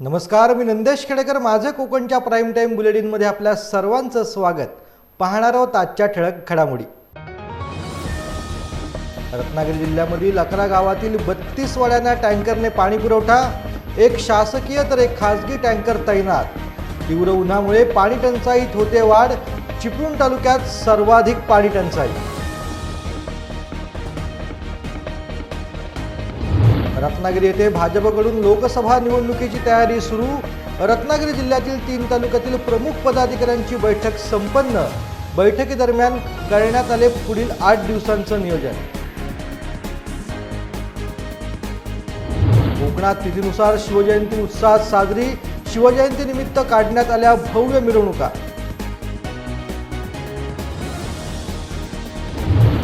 नमस्कार मी नंदेश खेडेकर. माझं कोकणच्या प्राईम टाईम बुलेटिनमध्ये आपल्या सर्वांचं स्वागत. पाहणार आहोत आजच्या ठळक घडामोडी. रत्नागिरी जिल्ह्यामधील अकरा गावातील बत्तीस वाड्यांना टँकरने पाणी पुरवठा एक शासकीय तर एक खासगी टँकर तैनात. तीव्र उन्हामुळे पाणी टंचाईत होते वाढ चिपळूण तालुक्यात सर्वाधिक पाणी टंचाई. रत्नागिरी येथे भाजपकडून लोकसभा निवडणुकीची तयारी सुरू. रत्नागिरी जिल्ह्यातील तीन तालुक्यातील प्रमुख पदाधिकाऱ्यांची बैठक संपन्न. बैठकीदरम्यान करण्यात आले पुढील आठ दिवसांचं नियोजन. कोकणात तिथीनुसार शिवजयंती उत्साहात साजरी. शिवजयंतीनिमित्त काढण्यात आल्या भव्य मिरवणुका.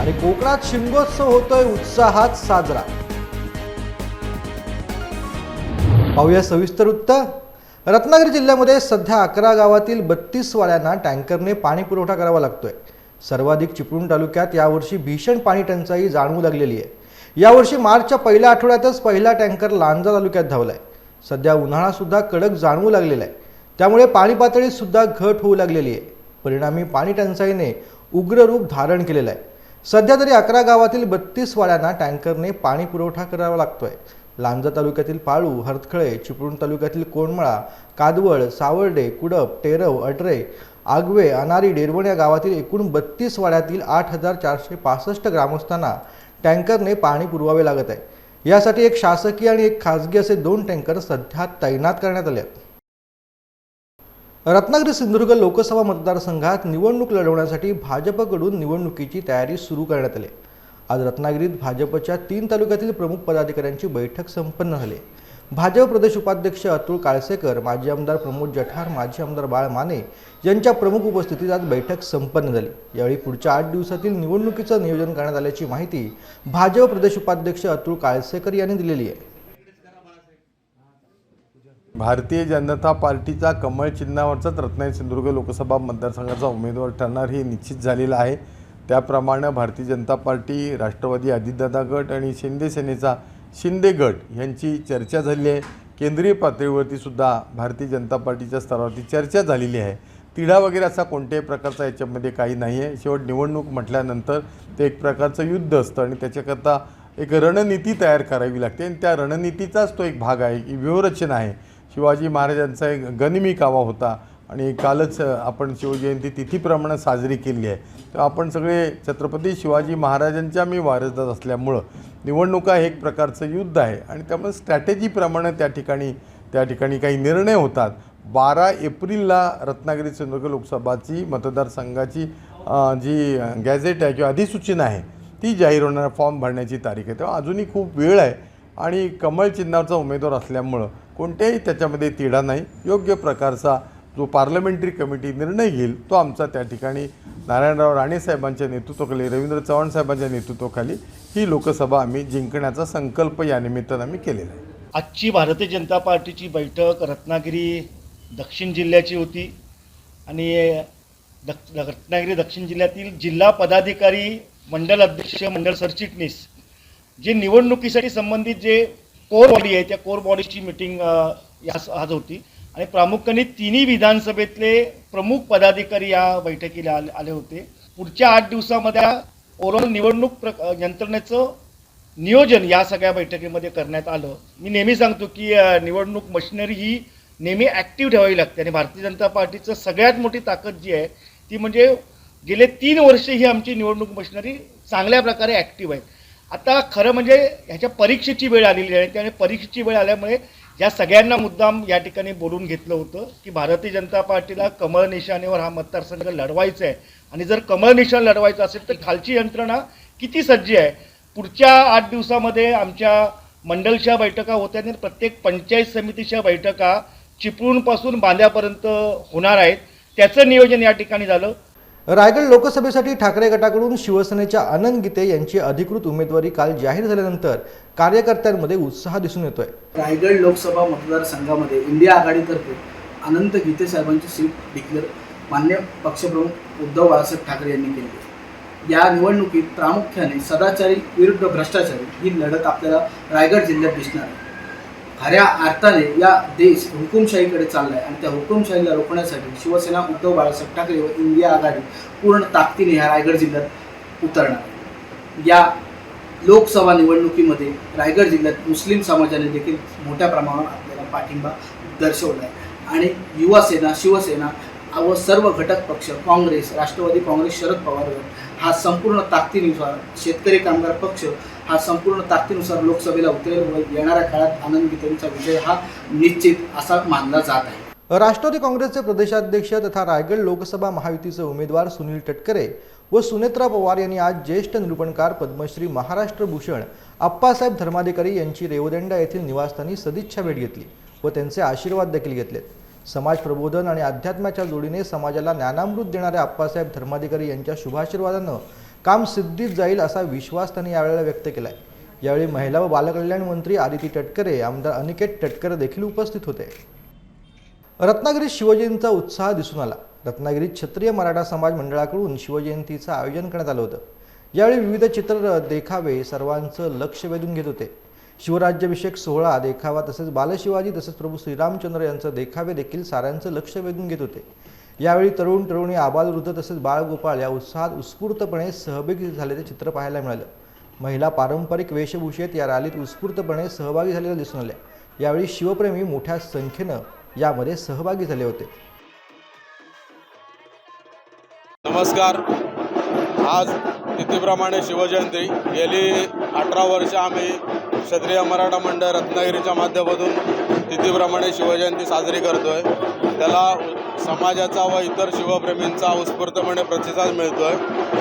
आणि कोकणात शिमगोत्सव होतोय उत्साहात साजरा. पाहूया सविस्तर वृत्त रत्नागिरी जिल्ह्यामध्ये सध्या अकरा गावातील बत्तीस वाड्यांना टँकरने पाणी पुरवठा करावा लागतोय. सर्वाधिक चिपळूण तालुक्यात यावर्षी भीषण पाणी टंचाई जाणवू लागलेली आहे. यावर्षी मार्चच्या पहिल्या आठवड्यातच पहिला टँकर लांजा तालुक्यात धावलाय. सध्या उन्हाळा सुद्धा कडक जाणवू लागलेला आहे. त्यामुळे पाणी पातळीत सुद्धा घट होऊ लागलेली आहे. परिणामी पाणी टंचाईने उग्र रूप धारण केलेलं आहे. सध्या तरी अकरा गावातील बत्तीस वाड्यांना टँकरने पाणी पुरवठा करावा लागतोय. लांजा तालुक्यातील पाळू हरतखळे चिपळूण तालुक्यातील कोंडमळा कादवळ सावर्डे कुडप टेरव अडरे आगवे अनारी डेरवण या गावातील एकूण बत्तीस वाड्यातील आठ हजार चारशे पासष्ट ग्रामस्थांना टँकरने पाणी पुरवावे लागत आहे. यासाठी एक शासकीय आणि एक खासगी असे दोन टँकर सध्या तैनात करण्यात आले आहेत. रत्नागिरी सिंधुदुर्ग लोकसभा मतदारसंघात निवडणूक लढवण्यासाठी भाजपकडून निवडणुकीची तयारी सुरू करण्यात आली आज रत्नागिरीत भाजपच्या तीन तालुक्यातील प्रमुख पदाधिकाऱ्यांची बैठक संपन्न झाली. भाजप प्रदेश उपाध्यक्ष अतुल काळसेकर माजी आमदार प्रमोद जठार माजी आमदार बाळ माने यांच्या प्रमुख उपस्थितीत आज बैठक संपन्न झाली. यावेळी पुढच्या आठ दिवसातील निवडणुकीचं नियोजन करण्यात आल्याची माहिती भाजप प्रदेश उपाध्यक्ष अतुल काळसेकर यांनी दिलेली आहे. भारतीय जनता पार्टीचा कमळ चिन्हावरचाच रत्नागिरी सिंधुदुर्ग लोकसभा मतदारसंघाचा उमेदवार ठरणार हे निश्चित झालेलं आहे. त्याप्रमाणे भारतीय जनता पार्टी राष्ट्रवादी अजितदादा गट आणि शिंदे सेनेचा शिंदे गट यांची चर्चा झाली आहे. केंद्रीय पातळीवरती सुद्धा भारतीय जनता पार्टीच्या स्तरावरती चर्चा झालेली आहे. तिढा वगैरे असा कोणत्याही प्रकारचा याच्यामध्ये काही नाही आहे. शेवट निवडणूक म्हटल्यानंतर ते एक प्रकारचं युद्ध असतं आणि त्याच्याकरता एक रणनीती तयार करावी लागते आणि त्या रणनीतीचाच तो एक भाग आहे की व्यूहरचना आहे. शिवाजी महाराजांचा एक गनिमी कावा होता. आणि कालच आपण शिवजयंती तिथीप्रमाणे साजरी केली आहे. तर आपण सगळे छत्रपती शिवाजी महाराजांच्या मी वारसदार असल्यामुळं निवडणुका हे एक प्रकारचं युद्ध आहे. आणि त्यामुळे स्ट्रॅटेजीप्रमाणे त्या ठिकाणी त्या ठिकाणी काही निर्णय होतात. बारा एप्रिलला रत्नागिरी सिंधुदुर्ग लोकसभाची मतदारसंघाची जी गॅझेट आहे किंवा अधिसूचना आहे ती जाहीर होणार फॉर्म भरण्याची तारीख आहे. तेव्हा अजूनही खूप वेळ आहे. आणि कमळ चिन्हाचा उमेदवार असल्यामुळं कोणत्याही त्याच्यामध्ये तिढा नाही. योग्य प्रकारचा जो पार्लमेंटरी कमिटी निर्णय घेईल तो आमचा त्या ठिकाणी नारायणराव राणे साहेबांच्या नेतृत्वाखाली रवींद्र चव्हाण साहेबांच्या नेतृत्वाखाली ही लोकसभा आम्ही जिंकण्याचा संकल्प या निमित्तानं आम्ही केलेला आहे. आजची भारतीय जनता पार्टीची बैठक रत्नागिरी दक्षिण जिल्ह्याची होती आणि दक्ष रत्नागिरी दक्षिण जिल्ह्यातील जिल्हा पदाधिकारी मंडल अध्यक्ष मंडल सरचिटणीस जे निवडणुकीसाठी संबंधित जे कोर बॉडी आहे त्या कोर बॉडीची मिटिंग यास आज होती. आणि प्रामुख्याने तिन्ही विधानसभेतले प्रमुख पदाधिकारी या बैठकीला आले आले होते. पुढच्या आठ दिवसामध्ये ओव्हरऑल निवडणूक प्र यंत्रणेचं नियोजन या सगळ्या बैठकीमध्ये करण्यात आलं. मी नेहमी सांगतो की निवडणूक मशिनरी ही नेहमी ॲक्टिव्ह ठेवावी लागते आणि भारतीय जनता पार्टीचं सगळ्यात मोठी ताकद जी आहे ती म्हणजे गेले तीन वर्ष ही आमची निवडणूक मशिनरी चांगल्या प्रकारे ॲक्टिव्ह आहे. आता खरं म्हणजे ह्याच्या परीक्षेची वेळ आलेली आहे त्यामुळे परीक्षेची वेळ आल्यामुळे या सगळ्यांना मुद्दाम या ठिकाणी बोलून घेतलं होतं की भारतीय जनता पार्टीला कमळ निशाणीवर हा मतदारसंघ लढवायचा आहे. आणि जर कमळ निशाण लढवायचं असेल तर खालची यंत्रणा किती सज्ज आहे? पुढच्या आठ दिवसामध्ये आमच्या मंडलच्या बैठका होत्या आणि प्रत्येक पंचायत समितीच्या बैठका चिपळूणपासून बांध्यापर्यंत होणार आहेत. त्याचं नियोजन या ठिकाणी झालं. रायगड लोकसभेसाठी ठाकरे गटाकडून शिवसेनेच्या आनंद गीते यांची अधिकृत उमेदवारी काल जाहीर झाल्यानंतर कार्यकर्त्यांमध्ये उत्साह दिसून येतोय. रायगड लोकसभा मतदारसंघामध्ये इंडिया आघाडीतर्फे अनंत गीते साहेबांची सीट डिक्लेअर मान्य पक्षप्रमुख उद्धव बाळासाहेब ठाकरे यांनी केली या निवडणुकीत प्रामुख्याने सदाचारी विरुद्ध भ्रष्टाचारी ही लढत आपल्याला रायगड जिल्ह्यात दिसणार आहे. खऱ्या अर्थाने या देश हुकुमशाहीकडे चाललाय आणि त्या हुकुमशाहीला रोखण्यासाठी शिवसेना उद्धव बाळासाहेब ठाकरे व इंडिया आघाडी पूर्ण ताकदीने ह्या रायगड जिल्ह्यात उतरणार या लोकसभा निवडणुकीमध्ये रायगड जिल्ह्यात मुस्लिम समाजाने देखील मोठ्या प्रमाणावर आपल्याला पाठिंबा दर्शवला आहे आणि युवासेना शिवसेना व सर्व घटक पक्ष काँग्रेस राष्ट्रवादी काँग्रेस शरद पवार गट हा संपूर्ण ताकदीनुसार शेतकरी कामगार पक्ष हा संपूर्ण ताकदीनुसार लोकसभेला उतरेल व येणाऱ्या काळात आनंद गीतेंचा विजय हा निश्चित असा मानला जात आहे. राष्ट्रवादी काँग्रेसचे प्रदेशाध्यक्ष तथा रायगड लोकसभा महायुतीचे उमेदवार सुनील टटकरे व सुनेत्रा पवार यांनी आज ज्येष्ठ निरूपणकार पद्मश्री महाराष्ट्र भूषण आप्पासाहेब धर्माधिकारी यांची रेवदंडा येथील निवासस्थानी सदिच्छा भेट घेतली व त्यांचे आशीर्वाद देखील घेतलेत. समाज प्रबोधन आणि अध्यात्माच्या जोडीने समाजाला ज्ञानामृत देणाऱ्या आप्पासाहेब धर्माधिकारी यांच्या शुभाशीर्वादानं काम सिद्धीत जाईल असा विश्वास त्यांनी यावेळेला व्यक्त केला आहे यावेळी महिला व बालकल्याण मंत्री आदिती तटकरे आमदार अनिकेत तटकरे देखील उपस्थित होते. रत्नागिरीत शिवजयंतीचा उत्साह दिसून आला. रत्नागिरीत क्षत्रिय मराठा समाज मंडळाकडून शिवजयंतीचं आयोजन करण्यात आलं होतं. यावेळी विविध चित्र देखावे सर्वांचं लक्ष वेधून घेत होते. शिवराज्याभिषेक सोहळा देखावा तसेच बालशिवाजी तसेच प्रभू श्रीरामचंद्र यांचं देखावे देखील साऱ्यांचं लक्ष वेधून घेत होते. यावेळी तरुण तरुणी आबालवृद्ध तसेच बाळगोपाळ या उत्साहात उत्स्फूर्तपणे सहभागी झाल्याचे चित्र पाहायला मिळालं. महिला पारंपरिक वेशभूषेत या रॅलीत उत्स्फूर्तपणे सहभागी झालेल्या दिसून आल्या. यावेळी शिवप्रेमी मोठ्या संख्येनं यामध्ये सहभागी झाले होते. नमस्कार. आज तिथीप्रमाणे शिवजयंती. गेली अठरा वर्ष आम्ही क्षत्रिय मराठा मंडळ रत्नागिरीच्या माध्यमातून तिथीप्रमाणे शिवजयंती साजरी करतोय. त्याला समाजाचा व इतर शिवप्रेमींचा उत्स्फूर्तपणे प्रतिसाद मिळतोय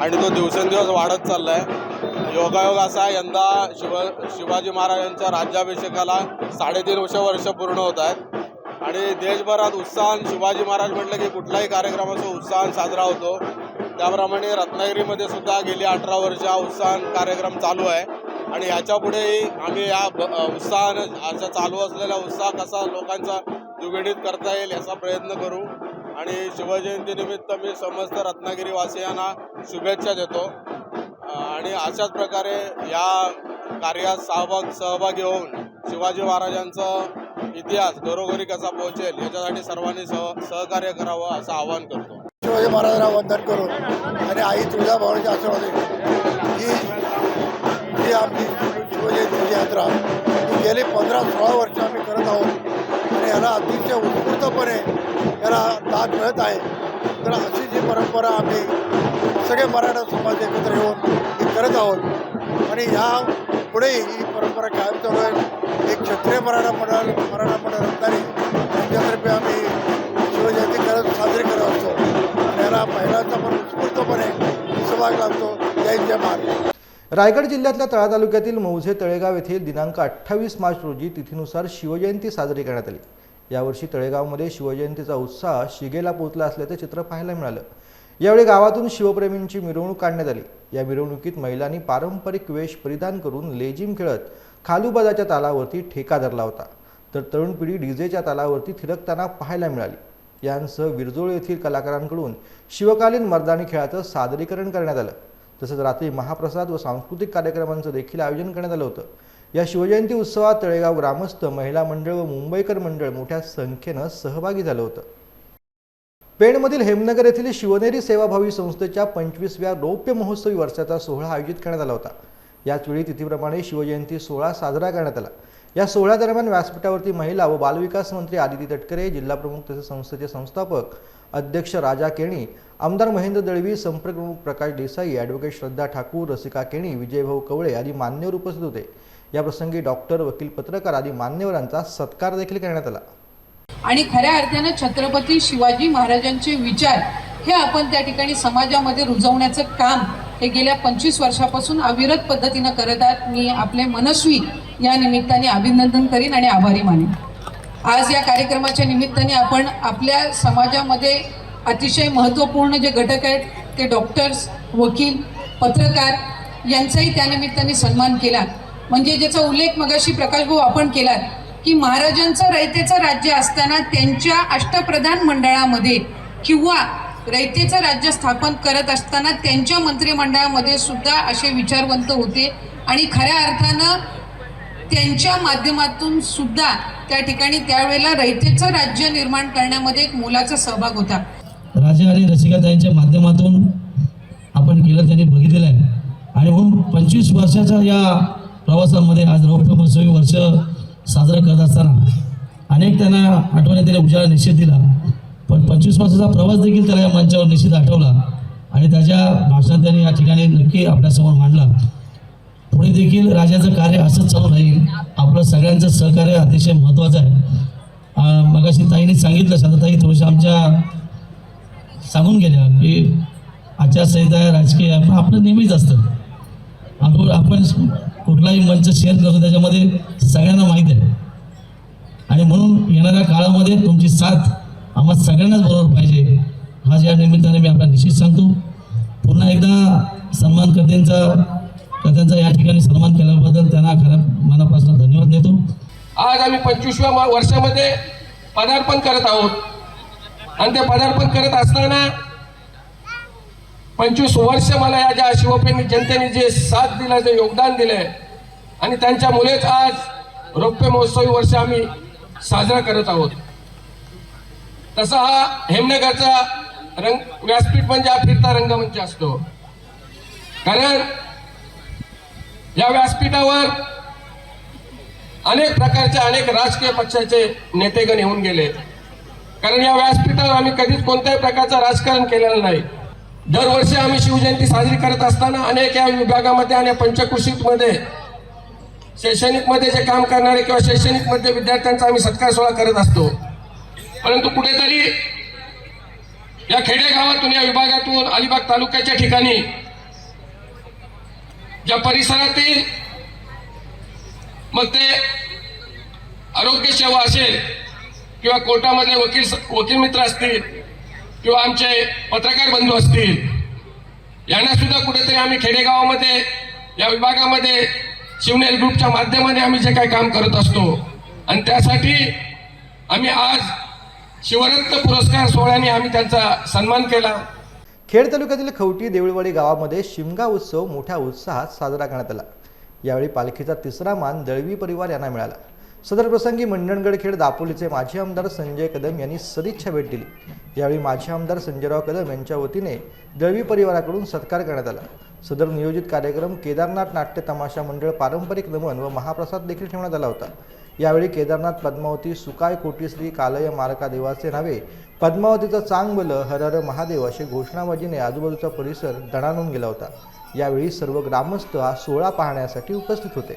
आणि तो दिवसेंदिवस वाढत चालला आहे योगायोग असा यंदा शिव शिवाजी महाराजांच्या राज्याभिषेकाला साडेतीन वर्ष वर्ष पूर्ण होत आहेत. आणि देशभरात उत्साहान शिवाजी महाराज म्हटलं की कुठलाही कार्यक्रमाचा उत्साहान साजरा होतो. त्याप्रमाणे रत्नागिरीमध्ये सुद्धा गेली अठरा वर्ष हा उत्साहान कार्यक्रम चालू आहे. आणि याच्यापुढेही आम्ही या उत्साहानं असा चालू असलेला उत्साह कसा लोकांचा द्विगुणित करता येईल याचा प्रयत्न करू. आणि शिवजयंतीनिमित्त मी समस्त रत्नागिरी वासियांना शुभेच्छा देतो. आणि अशाच प्रकारे या कार्यात सहभाग सहभागी होऊन शिवाजी महाराजांचा इतिहास घरोघरी कसा पोहोचेल याच्यासाठी सर्वांनी सह सहकार्य करावं असं आवाहन करतो. शिवाजी महाराजांना वंदन करून आणि आई तुळजाभवानीच्या आशीर्वाद ही ही आमची शिवजयंतीची यात्रा. ही गेली पंधरा सोळा वर्ष आम्ही करत आहोत. याला अतिशय उत्स्फूर्तपणे याला दाद मिळत आहे. तर अशी जी परंपरा आम्ही सगळे मराठा समाज एकत्र येऊन ही करत आहोत. आणि ह्या पुढेही ही परंपरा कायम चालू आहे. एक क्षत्रिय मराठा मंडळ मराठा मंडळ रत्नागिरी यांच्यातर्फे आम्ही शिवजयंती करत साजरी करत असतो. त्याला याला महिलांचा पण उत्स्फूर्तपणे सहभाग लागतो जय जय महाराज रायगड जिल्ह्यातल्या तळा तालुक्यातील मौझे तळेगाव येथील दिनांक अठ्ठावीस मार्च रोजी तिथीनुसार शिवजयंती साजरी करण्यात आली. यावर्षी तळेगावमध्ये शिवजयंतीचा उत्साह शिगेला पोहोचला असल्याचं चित्र पाहायला मिळालं. यावेळी गावातून शिवप्रेमींची मिरवणूक काढण्यात आली. या मिरवणुकीत महिलांनी पारंपरिक वेश परिधान करून लेझिम खेळत खालुबाजाच्या तालावरती ठेका धरला होता. तर तरुण पिढी डीजेच्या तालावरती थिरकताना पाहायला मिळाली. यांसह विरजोळ येथील कलाकारांकडून शिवकालीन मर्दानी खेळाचं सादरीकरण करण्यात आलं. तसंच रात्री महाप्रसाद व सांस्कृतिक कार्यक्रमांचं देखील आयोजन करण्यात आलं होतं. या शिवजयंती उत्सवात तळेगाव ग्रामस्थ महिला मंडळ व मुंबईकर मंडळ मोठ्या संख्येनं सहभागी झालं होतं. पेणमधील हेमनगर येथील शिवनेरी सेवाभावी संस्थेच्या पंचवीसव्या रौप्य महोत्सवी वर्षाचा सोहळा आयोजित करण्यात आला होता. याचवेळी तिथीप्रमाणे शिवजयंती सोहळा साजरा करण्यात आला. या सोहळ्यादरम्यान व्यासपीठावरती महिला व बालविकास मंत्री आदिती तटकरे जिल्हाप्रमुख तसेच संस्थेचे संस्थापक अध्यक्ष राजा केणी आमदार महेंद्र दळवी संपर्क प्रमुख प्रकाश देसाई ॲडव्होकेट श्रद्धा ठाकूर रसिका केणी विजयभाऊ कवळे आदी मान्यवर उपस्थित होते. याप्रसंगी डॉक्टर वकील पत्रकार आदी मान्यवरांचा सत्कार देखील करण्यात आला. आणि खऱ्या अर्थानं छत्रपती शिवाजी महाराजांचे विचार हे आपण त्या ठिकाणी समाजामध्ये रुजवण्याचं काम हे गेल्या पंचवीस वर्षापासून अविरत पद्धतीनं करत आहात. मी आपले मनस्वी या निमित्ताने अभिनंदन करीन आणि आभारी मानेन. आज या कार्यक्रमाच्या निमित्ताने आपण आपल्या समाजामध्ये अतिशय महत्त्वपूर्ण जे घटक आहेत ते डॉक्टर्स वकील पत्रकार यांचाही त्यानिमित्ताने सन्मान केला. म्हणजे ज्याचा उल्लेख मगाशी प्रकाशभाऊ आपण केलात की महाराजांचं रयतेचं राज्य असताना त्यांच्या अष्टप्रधान मंडळामध्ये किंवा रयतेचं राज्य स्थापन करत असताना त्यांच्या मंत्रिमंडळामध्ये सुद्धा असे विचारवंत होते. आणि खऱ्या अर्थानं त्यांच्या माध्यमातून सुद्धा त्या ठिकाणी त्यावेळेला रयतेचं राज्य निर्माण करण्यामध्ये एक मोलाचा सहभाग होता. राजा आणि रसिकाताईंच्या माध्यमातून आपण केलं त्यांनी बघितलेलं आहे. आणि म्हणून पंचवीस वर्षाचा या प्रवासामध्ये आज रौप्य महोत्सवी वर्ष साजरं करत असताना अनेक त्यांना आठवणी त्याने उजाळा निश्चित दिला. पण पंचवीस वर्षाचा प्रवास देखील त्याला या मंचावर निश्चित आठवला आणि त्याच्या भाषणात त्यांनी या ठिकाणी नक्की आपल्यासमोर मांडला. पुढे देखील राजाचं कार्य असंच चालू राहील. आपलं सगळ्यांचं सहकार्य अतिशय महत्त्वाचं आहे. मगाशी ताईने सांगितलं शांतताई थोडंसं आमच्या सांगून गेल्या की आचारसंहिता राजकीय पण आपलं नेहमीच असतं. आपण आपण कुठलाही मंच शेअर करतो त्याच्यामध्ये सगळ्यांना माहीत आहे. आणि म्हणून येणाऱ्या काळामध्ये तुमची साथ आम्हा सगळ्यांनाच बरोबर पाहिजे. हा या निमित्ताने मी आपला निश्चित सांगतो. पुन्हा एकदा सन्मान कर्त्यांचा कर्त्यांचा या ठिकाणी सन्मान केल्याबद्दल त्यांना खऱ्या मनापासून धन्यवाद देतो. आज आम्ही पंचवीसव्या मा- वर्षामध्ये पदार्पण करत आहोत. आणि ते पदार्पण करत असताना पंचवीस वर्ष मला या ज्या शिवप्रेमी जनतेने जे साथ दिला जे योगदान दिलंय आणि त्यांच्यामुळेच आज रौप्य महोत्सवी वर्ष आम्ही साजरा करत आहोत. तसा हा हेमनगरचा रंग व्यासपीठ म्हणजे हा फिरता रंगमंच असतो. कारण या व्यासपीठावर अनेक प्रकारचे अनेक राजकीय पक्षाचे नेतेगण येऊन गेले. कारण या व्यासपीठावर आम्ही कधीच कोणत्याही प्रकारचं राजकारण केलेलं नाही. दरवर्षी आम्ही शिवजयंती साजरी करत असताना अनेक या विभागामध्ये आणि पंचकृषीमध्ये शैक्षणिकमध्ये जे काम करणारे किंवा शैक्षणिकमध्ये विद्यार्थ्यांचा आम्ही सत्कार सोहळा करत असतो. परंतु कुठेतरी या खेडेगावातून या विभागातून अलिबाग तालुक्याच्या ठिकाणी ज्या परिसरातील मग ते आरोग्य सेवा असेल किंवा कोर्टामध्ये वकील वकील मित्र असतील किंवा आमचे पत्रकार बंधू असतील. यांना सुद्धा कुठेतरी आम्ही खेडेगावामध्ये या विभागामध्ये शिवनेर ग्रुपच्या माध्यमाने आम्ही जे काही काम करत असतो. आणि त्यासाठी आम्ही आज शिवरत्न पुरस्कार सोहळ्याने आम्ही त्यांचा सन्मान केला. खेड तालुक्यातील खवटी देऊळवाडी गावामध्ये शिमगा उत्सव मोठ्या उत्साहात साजरा करण्यात आला. यावेळी पालखीचा तिसरा मान दळवी परिवार यांना मिळाला. सदर प्रसंगी मंडणगडखेड दापोलीचे माजी आमदार संजय कदम यांनी सदिच्छा भेट दिली. यावेळी माजी आमदार संजयराव कदम यांच्या वतीने दळवी परिवाराकडून सत्कार करण्यात आला. सदर नियोजित कार्यक्रम केदारनाथ नाट्य तमाशा मंडळ पारंपरिक नमन व महाप्रसाद देखील ठेवण्यात आला होता. यावेळी केदारनाथ पद्मावती सुकाय कोटीश्री कालय मारका देवाचे नावे पद्मावतीचं चांग बल हर हर महादेव अशी घोषणाबाजीने आजूबाजूचा परिसर दणाणून गेला होता. यावेळी सर्व ग्रामस्थ हा सोहळा पाहण्यासाठी उपस्थित होते.